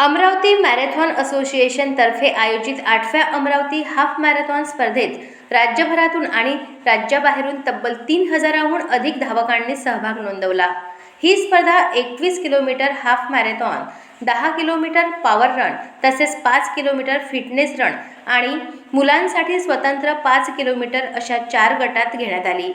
Amravati marathon असोसिएशनतर्फे आयोजित आठव्या Amravati half marathon स्पर्धेत राज्यभरातून आणि राज्याबाहेरून तब्बल तीन हजाराहून अधिक धावकांनी सहभाग नोंदवला. ही स्पर्धा एकवीस किलोमीटर हाफ मॅरेथॉन दहा किलोमीटर पॉवर रन तसेच पाच किलोमीटर फिटनेस रन आणि मुलांसाठी स्वतंत्र पाच किलोमीटर अशा चार गटात घेण्यात आली.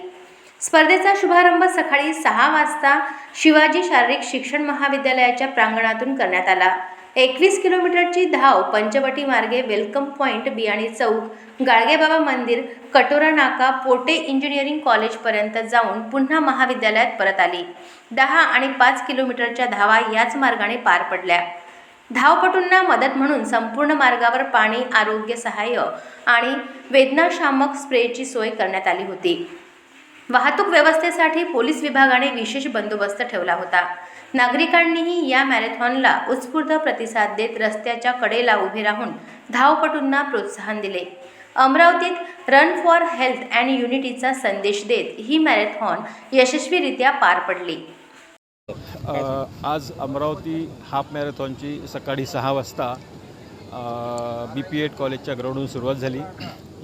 स्पर्धेचा शुभारंभ सकाळी सहा वाजता शिवाजी शारीरिक शिक्षण महाविद्यालयाच्या प्रांगणातून करण्यात आला. एकवीस किलोमीटरची धाव पंचवटी मार्गे वेलकम पॉईंट बियाणी चौक गाडगेबाबा मंदिर कटोरा नाका पोटे इंजिनिअरिंग कॉलेजपर्यंत जाऊन पुन्हा महाविद्यालयात परत आली. दहा आणि पाच किलोमीटरच्या धावा याच मार्गाने पार पडल्या. धावपटूंना मदत म्हणून संपूर्ण मार्गावर पाणी आरोग्य सहाय्य आणि वेदनाशामक स्प्रेची सोय करण्यात आली होती. वाहतूक व्यवस्थेसाठी पोलीस विभागाने विशेष बंदोबस्त ठेवला होता. नागरिकांनीही या मॅरेथॉनला उत्स्फूर्त प्रतिसाद देत रस्त्याच्या कडेला उभे राहून धावपटूंना प्रोत्साहन दिले. अमरावतीत रन फॉर हेल्थ अँड युनिटीचा संदेश देत ही मॅरेथॉन यशस्वीरित्या पार पडली. आज अमरावती हाफ मॅरेथॉनची सकाळी सहा वाजता बी पी एड कॉलेजच्या ग्राउंडहून सुरुवात झाली.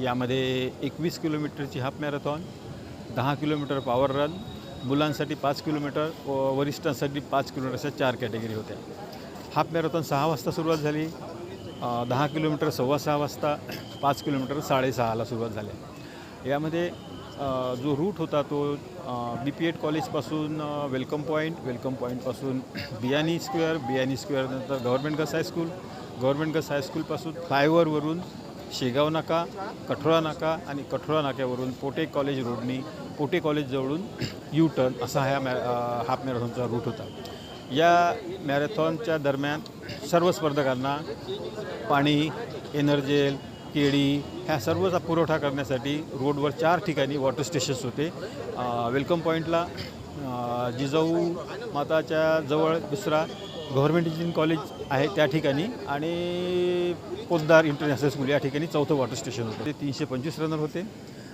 यामध्ये एकवीस किलोमीटरची हाफ मॅरेथॉन दहा किलोमीटर पॉवर रन मुलांसाठी पाच किलोमीटर व वरिष्ठांसाठी पाच किलोमीटर अशा चार कॅटेगरी होत्या. हाफ मॅरेथॉन सहा वाजता सुरुवात झाली. दहा किलोमीटर सव्वा सहा वाजता पाच किलोमीटर साडेसहाला सुरुवात झाली. यामध्ये जो रूट होता तो बी पी एड कॉलेजपासून वेलकम पॉईंट वेलकम पॉईंटपासून Biyani square Biyani स्क्वेअरनंतर government girls high school government girls हायस्कूलपासून फ्लायओव्हरवरून शेगाव नाका कठोळा नाका आणि कठोळा नाक्यावरून पोटे कॉलेज रोडनी पोटे कॉलेजजवळून यू टर्न असा ह्या मॅ हाफ मॅरेथॉनचा रूट होता. या मॅरेथॉनच्या दरम्यान सर्व स्पर्धकांना पाणी एनर्जेल केळी ह्या सर्वचा पुरवठा करण्यासाठी रोडवर चार ठिकाणी वॉटर स्टेशन्स होते. वेलकम पॉईंटला जिजाऊ माताच्या जवळ दुसरा गव्हर्मेंट इंजिनिअरिंग कॉलेज आहे त्या ठिकाणी आणि पोद्दार इंटरनॅशनल स्कूल या ठिकाणी चौथं वॉटर स्टेशन होतं. ते तीनशे पंचवीस रनर होते.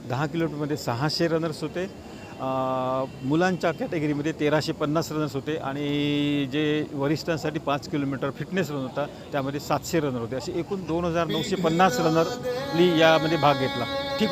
दहा किलोमीटरमध्ये सहाशे रनर्स होते. मुलांच्या कॅटेगरीमध्ये तेराशे पन्नास रनर्स होते आणि जे वरिष्ठांसाठी पाच किलोमीटर फिटनेस रन होता त्यामध्ये सातशे रनर होते. असे एकूण दोन हजार नऊशे पन्नास रनरनी यामध्ये भाग घेतला. ठीक